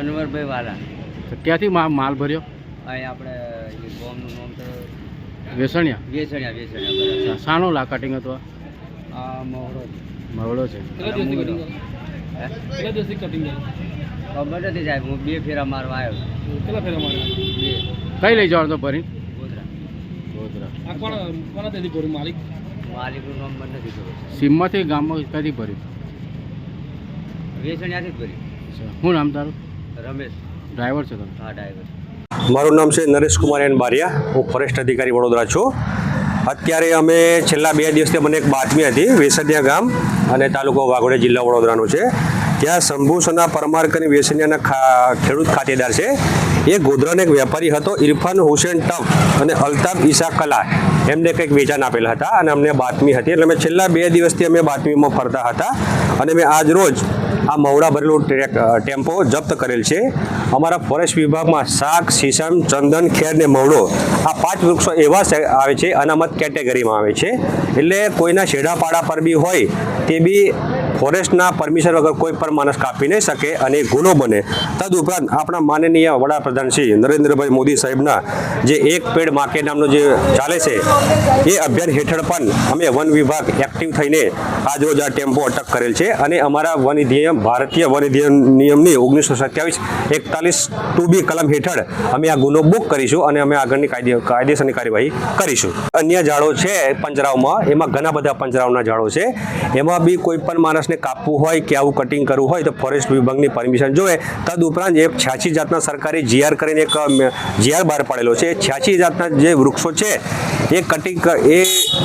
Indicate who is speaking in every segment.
Speaker 1: અનવરભાઈ વાલા.
Speaker 2: તો ક્યાંથી માલ ભર્યો?
Speaker 1: અહીં આપણે એ ગોમનું નામ તો
Speaker 2: વેસણિયા?
Speaker 1: વેસણિયા વેસણિયા
Speaker 2: શાનો લા કટિંગ હતો?
Speaker 1: મોહરો
Speaker 2: મવડો છે?
Speaker 1: ખબર નથી સાહેબ હું બે ફેરા મારવા આવ્યો બે.
Speaker 2: કઈ લઈ જવાનો તો ભરી
Speaker 1: ગોધરા.
Speaker 2: ગોધરા.
Speaker 1: માલિકનું નામ મને નથી ખબર.
Speaker 2: સીમમાંથી ગામમાં ક્યાંથી ભર્યું?
Speaker 1: વેસણ્યાથી જ ભરી
Speaker 2: શું નામ તારું?
Speaker 1: રમેશ.
Speaker 2: ડ્રાઈવર છો તમે?
Speaker 1: હા ડ્રાઈવર
Speaker 3: મારું નામ છે નરેશ કુમાર એન બારિયા. હું ફોરેસ્ટ અધિકારી વડોદરા છું. અત્યારે અમે છેલ્લા બે દિવસથી મને એક બાતમી હતી વેસન્યા ગામ અને તાલુકો વાઘોડિયા જિલ્લા વડોદરાનું છે. ત્યાં શંભુસના પરમાર કરીને વેસડિયાના ખા ખેડૂત ખાતેદાર છે. એ ગોધરાનો એક વેપારી હતો ઇરફાન હુસેન ટફ અને અલ્તાફ ઈસા કલા. એમને કંઈક વેચાણ આપેલા હતા અને અમને બાતમી હતી. એટલે અમે છેલ્લા બે દિવસથી અમે બાતમીમાં ફરતા હતા. અને મેં આજ રોજ આ મવડા ભરેલું ટેમ્પો જપ્ત કરેલ છે. અમારા ફોરેસ્ટ વિભાગમાં શાક સીસમ ચંદન, ખેર ને મવડો આ પાંચ વૃક્ષો એવા આવે છે, અનામત કેટેગરીમાં આવે છે. એટલે કોઈના છેડાપાડા પર બી હોય તે બી ફોરેસ્ટના પરમિશન વગર કોઈ પણ માણસ કાપી નહીં શકે અને ગુનો બને. તદુપરાંત આપણા માનનીય વડાપ્રધાન શ્રી નરેન્દ્રભાઈ મોદી સાહેબના જે એક પેડ માકે નામનો જે ચાલે છે, એ અભિયાન હેઠળ પણ અમે વન વિભાગ એક્ટિવ થઈને આજરોજ આ ટેમ્પો અટક કરેલ છે અને અમારા વન નિયમ ભારતીય વન નિયમની ઓગણીસો સત્યાવીસ એકતાલીસ ટુ બી કલમ હેઠળ અમે આ ગુનો બુક કરીશું અને અમે આગળની કાયદે, કાયદેસરની કાર્યવાહી કરીશું. અન્ય ઝાડો છે પંજરાવમાં, એમાં ઘણા બધા પંજરાવના ઝાડો છે. એમાં બી કોઈ પણ માણસને કાપવું હોય કે આવું કટિંગ કરવું હોય તો ફોરેસ્ટ વિભાગની પરમિશન જોવે તદ ઉપરાંત એ છ્યાસી જાતના સરકારી જીઆર કરીને એક જીઆર બહાર પાડેલો છે. છ્યાસી જાતના જે વૃક્ષો છે, એ કટિંગ એ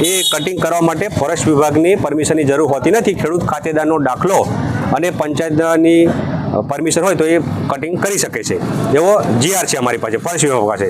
Speaker 3: એ કટિંગ કરવા માટે ફોરેસ્ટ વિભાગની પરમિશનની જરૂર હોતી નથી. ખેડૂત ખાતેદારનો દાખલો અને પંચાયતની પરમિશન હોય તો એ કટિંગ કરી શકે છે. એવો જીઆર છે અમારી પાસે ફોરેસ્ટ વિભાગ પાસે.